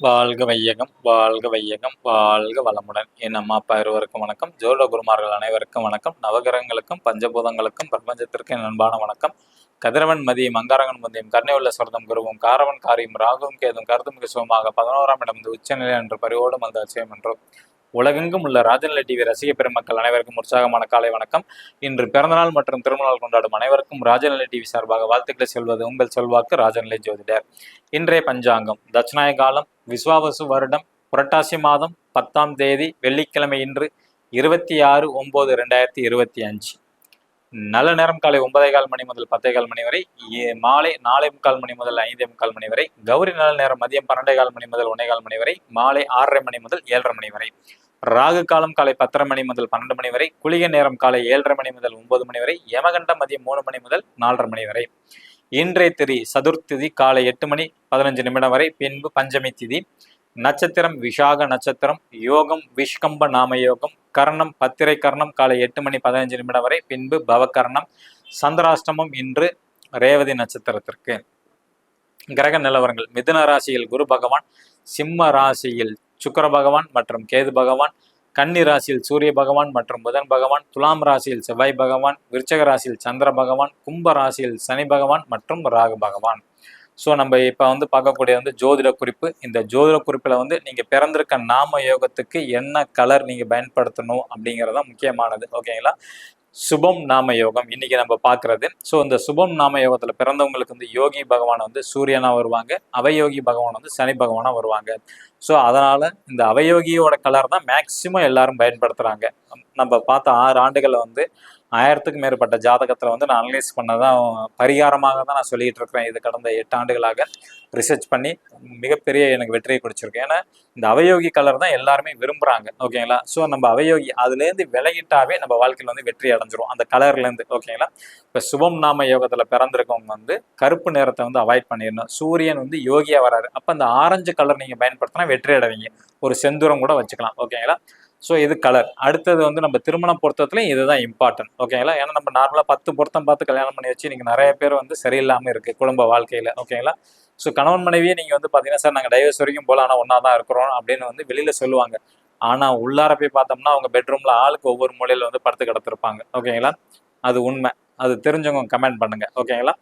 வாழ்க வையகம் வாழ்க வையகம் வாழ்க வளமுடன். என் அம்மா அப்பா இருவருக்கும் வணக்கம். ஜோட குருமார்கள் அனைவருக்கும் வணக்கம். நவகிரகங்களுக்கும் பஞ்சபூதங்களுக்கும் பிரபஞ்சத்திற்கும் என் அன்பான வணக்கம். கதிரவன் மதியம் அங்காரகன் மதியம் கருணை உள்ள சொர்தம் குருவும் காரவன் காரியம் ராகுவும் கேதும் கருத்துமிகு சுகமாக பதினோராம் இடம் வந்து உச்சநிலை என்று பரிவோடும் அந்த அச்சயம் என்றும். உலகெங்கும் உள்ள ராஜநிலை டிவி ரசிக பெருமக்கள் அனைவருக்கும் உற்சாகமான காலை வணக்கம். இன்று பிறந்தநாள் மற்றும் திருமணநாள் கொண்டாடும் அனைவருக்கும் ராஜநிலை டிவி சார்பாக வாழ்த்துக்களை சொல்வது உங்கள் செல்வாக்கு ராஜநிலை ஜோதிடர். இன்றைய பஞ்சாங்கம் தட்சிணாய காலம் விஸ்வாவசு வருடம் புரட்டாசி மாதம் பத்தாம் தேதி வெள்ளிக்கிழமை இன்று இருபத்தி ஆறு ஒம்பது ரெண்டாயிரத்தி இருபத்தி அஞ்சு. நல்ல நேரம் காலை ஒன்பதே கால் மணி முதல் பத்தே கால் மணி வரை மாலை நாலே முக்கால் மணி முதல் ஐந்தே முக்கால் மணி வரை கௌரி நல்ல நேரம் மதியம் பன்னெண்டே கால் மணி முதல் ஒன்னே கால் மணி வரை மாலை ஆறரை மணி முதல் ஏழரை மணி வரை. ராகு காலம் காலை பத்தரை மணி முதல் பன்னெண்டு மணி வரை குளிகை நேரம் காலை ஏழரை மணி முதல் ஒன்பது மணி வரை யமகண்டம் மதியம் மூணு மணி முதல் நாலரை மணி வரை. இன்றைய திதி சதுர்த்திதி காலை எட்டு மணி பதினஞ்சு நிமிடம் வரை பின்பு பஞ்சமி திதி. நட்சத்திரம் விஷாக நட்சத்திரம் யோகம் விஷ்கம்ப நாம யோகம் கர்ணம் பத்திரை கர்ணம் காலை எட்டு மணி பதினஞ்சு நிமிடம் வரை பின்பு பவகர்ணம் சந்திராஷ்டமம் இன்று ரேவதி நட்சத்திரத்திற்கு. கிரக நிலவரங்கள் மிதுன ராசியில் குரு பகவான் சிம்ம ராசியில் சுக்கர பகவான் மற்றும் கேது பகவான் கன்னி ராசியில் சூரிய பகவான் மற்றும் புதன் பகவான் துலாம் ராசியில் செவ்வாய் பகவான் விருச்சக ராசியில் சந்திர பகவான் கும்ப ராசியில் சனி பகவான் மற்றும் ராகு பகவான். ஸோ நம்ம இப்போ வந்து பார்க்கக்கூடிய வந்து ஜோதிட குறிப்பு. இந்த ஜோதிட குறிப்பில் வந்து நீங்கள் பிறந்திருக்க நாம யோகத்துக்கு என்ன கலர் நீங்கள் பயன்படுத்தணும் அப்படிங்கிறது தான் முக்கியமானது ஓகேங்களா சுபம் நாம யோகம். இன்னைக்கு நம்ம பார்க்கறது. ஸோ இந்த சுபம் நாம யோகத்தில் பிறந்தவங்களுக்கு வந்து யோகி பகவான் வந்து சூரியனாக வருவாங்க. அவயோகி பகவான் வந்து சனி பகவானாக வருவாங்க. ஸோ அதனால் இந்த அவயோகியோட கலர் தான் மேக்சிமம் எல்லாரும் பயன்படுத்துகிறாங்க நம்ம பார்த்த ஆறு ஆண்டுகளை வந்து ஆயிரத்துக்கு மேற்பட்ட ஜாதகத்தில் வந்து நான் அனலைஸ் பண்ணதான் பரிகாரமாக தான் நான் சொல்லிட்டு இருக்கிறேன். இது கடந்த எட்டு ஆண்டுகளாக ரிசர்ச் பண்ணி மிகப்பெரிய எனக்கு வெற்றியை கொடுத்துருக்கேன் ஏன்னா இந்த அவயோகி கலர் தான் எல்லாருமே விரும்புறாங்க. ஓகேங்களா ஸோ நம்ம அவயோகி அதுலேருந்து விலகிட்டாவே நம்ம வாழ்க்கையில் வந்து வெற்றி அடைஞ்சிரும். அந்த கலர்லேருந்து ஓகேங்களா இப்போ சுபம் நாம யோகத்தில் பிறந்திருக்கவங்க வந்து கருப்பு நிறத்தை வந்து அவாய்ட் பண்ணிடணும். சூரியன் வந்து யோகியா வராரு. அப்போ அந்த ஆரஞ்சு கலர் நீங்கள் பயன்படுத்தினா வெற்றி அடைவீங்க ஒரு செந்தூரம் கூட வச்சுக்கலாம். ஓகேங்களா? ஸோ இது கலர் அடுத்தது வந்து நம்ம திருமணம் பொருத்தத்துலையும் இதுதான் இம்பார்ட்டன்ட் ஓகேங்களா? ஏன்னா நம்ம நார்மலாக பத்து பொருத்தம் பார்த்து கல்யாணம் பண்ணி வச்சு நீங்கள் நிறைய பேர் வந்து சரியில்லாமல் இருக்குது குடும்ப வாழ்க்கையில். ஓகேங்களா? ஸோ கணவன் மனைவியே நீங்கள் வந்து பார்த்தீங்கன்னா சார் நாங்கள் டைவர்ஸ் வரைக்கும் போல ஆனால் ஒன்றா தான் இருக்கிறோம். அப்படின்னு வந்து வெளியில் சொல்லுவாங்க. ஆனால் உள்ளார போய் பார்த்தோம்னா அவங்க பெட்ரூமில் ஆளுக்கு ஒவ்வொரு மூலையில் வந்து படுத்து கிடத்திருப்பாங்க. ஓகேங்களா? அது உண்மை. அது தெரிஞ்சவங்க கமெண்ட் பண்ணுங்கள் ஓகேங்களா?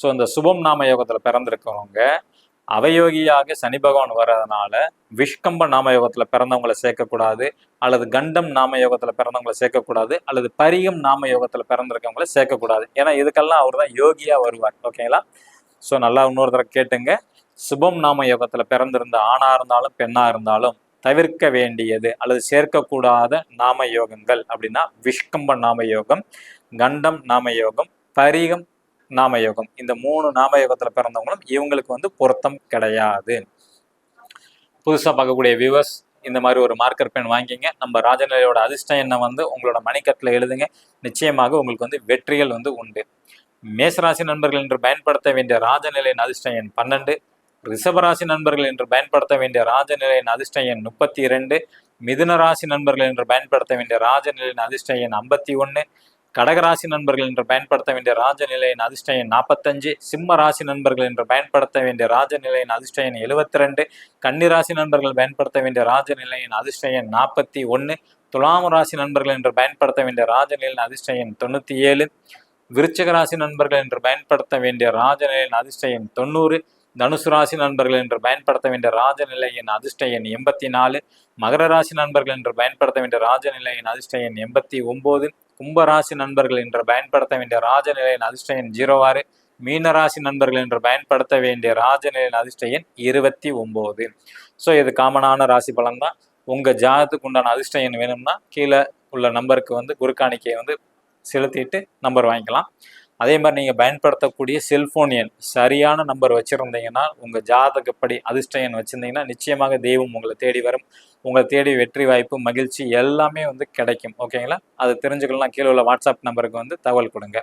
ஸோ இந்த சுபம் நாம யோகத்தில் பிறந்திருக்கிறவங்க அவயோகியாக சனி பகவான் வர்றதுனால விஷ்கம்ப நாம யோகத்துல பிறந்தவங்களை சேர்க்கக்கூடாது அல்லது கண்டம் நாம யோகத்துல பிறந்தவங்களை சேர்க்கக்கூடாது அல்லது பரிகம் நாம யோகத்துல பிறந்திருக்கவங்களை சேர்க்கக்கூடாது. ஏன்னா இதுக்கெல்லாம் அவர் தான் யோகியா வருவார். ஓகேங்களா ஸோ நல்லா இன்னொரு தடவை கேட்டுங்க. சுபம் நாம யோகத்துல பிறந்திருந்த ஆணா இருந்தாலும் பெண்ணா இருந்தாலும் தவிர்க்க வேண்டியது அல்லது சேர்க்கக்கூடாத நாம யோகங்கள் அப்படின்னா விஷ்கம்ப நாம யோகம் கண்டம் நாம யோகம் பரிகம் நாமயோகம். இந்த மூணு நாமயோகத்துல பிறந்தவங்களும் இவங்களுக்கு வந்து பொருத்தம் கிடையாது. புதுசா பார்க்கக்கூடிய வியூவர்ஸ் இந்த மாதிரி ஒரு மார்க்கர் பென் வாங்கிங்க. நம்ம ராஜநிலையோட அதிர்ஷ்டம் என்ன வந்து உங்களோட மணிக்கட்டில் எழுதுங்க. நிச்சயமாக உங்களுக்கு வந்து வெற்றிகள் வந்து உண்டு. மேசராசி நண்பர்கள் என்று பயன்படுத்த வேண்டிய ராஜநிலையின் அதிர்ஷ்டம் எண் பன்னெண்டு. ரிஷபராசி நண்பர்கள் என்று பயன்படுத்த வேண்டிய ராஜநிலையின் அதிர்ஷ்டம் எண் முப்பத்தி இரண்டு. மிதுன ராசி நண்பர்கள் என்று பயன்படுத்த வேண்டிய ராஜநிலையின் அதிர்ஷ்டம் எண் ஐம்பத்தி ஒன்று கடகராசி நண்பர்கள் என்று பயன்படுத்த வேண்டிய ராஜநிலையின் அதிர்ஷ்ட எண் நாற்பத்தஞ்சு சிம்ம ராசி நண்பர்கள் என்று பயன்படுத்த வேண்டிய ராஜநிலையின் அதிர்ஷ்ட எண் எழுபத்தி ரெண்டு கன்னிராசி நண்பர்கள் பயன்படுத்த வேண்டிய ராஜநிலையின் அதிர்ஷ்ட எண் நாற்பத்தி ஒன்று துலாம் ராசி நண்பர்கள் என்று பயன்படுத்த வேண்டிய ராஜநிலையின் அதிர்ஷ்ட எண் தொண்ணூற்றி ஏழு விருச்சக ராசி நண்பர்கள் என்று பயன்படுத்த வேண்டிய ராஜநிலையின் அதிர்ஷ்ட எண் தொண்ணூறு தனுசு ராசி நண்பர்கள் என்று பயன்படுத்த வேண்டிய ராஜநிலையின் அதிர்ஷ்ட எண் எண்பத்தி நாலு மகர ராசி நண்பர்கள் என்று பயன்படுத்த வேண்டிய ராஜநிலையின் அதிர்ஷ்ட எண் எண்பத்தி ஒன்பது கும்பராசி நண்பர்கள் என்று பயன்படுத்த வேண்டிய ராஜநிலையின் அதிர்ஷ்ட எண் ஜீரோ ஆறு மீனராசி நண்பர்கள் என்று பயன்படுத்த வேண்டிய ராஜநிலையின் அதிர்ஷ்ட எண் இருபத்தி ஒம்பது ஸோ இது காமனான ராசி பலன் தான். உங்கள் ஜாதத்துக்கு உண்டான அதிர்ஷ்ட எண் வேணும்னா கீழே உள்ள நம்பருக்கு வந்து குருக்காணிக்கையை வந்து செலுத்திட்டு நம்பர் வாங்கிக்கலாம். அதே மாதிரி நீங்கள் பயன்படுத்தக்கூடிய செல்ஃபோன் எண் சரியான நம்பர் வச்சுருந்தீங்கன்னா உங்கள் ஜாதகப்படி அதிர்ஷ்ட எண் வச்சுருந்தீங்கன்னா நிச்சயமாக தெய்வம் உங்களை தேடி வரும். உங்களை தேடி வெற்றி வாய்ப்பு மகிழ்ச்சி எல்லாமே வந்து கிடைக்கும். ஓகேங்களா அதை தெரிஞ்சுக்கலாம். கீழே உள்ள வாட்ஸ்அப் நம்பருக்கு வந்து தகவல் கொடுங்க.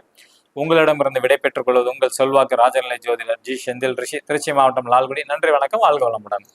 உங்களிடமிருந்து விடைபெற்றுக் கொள்வது உங்கள் செல்வாக்கு ராஜநிலை ஜோதிடர் ஜி செந்தில் ரிஷி. திருச்சி மாவட்டம் லால்குடி. நன்றி வணக்கம். வாழ்க வளமுடன்.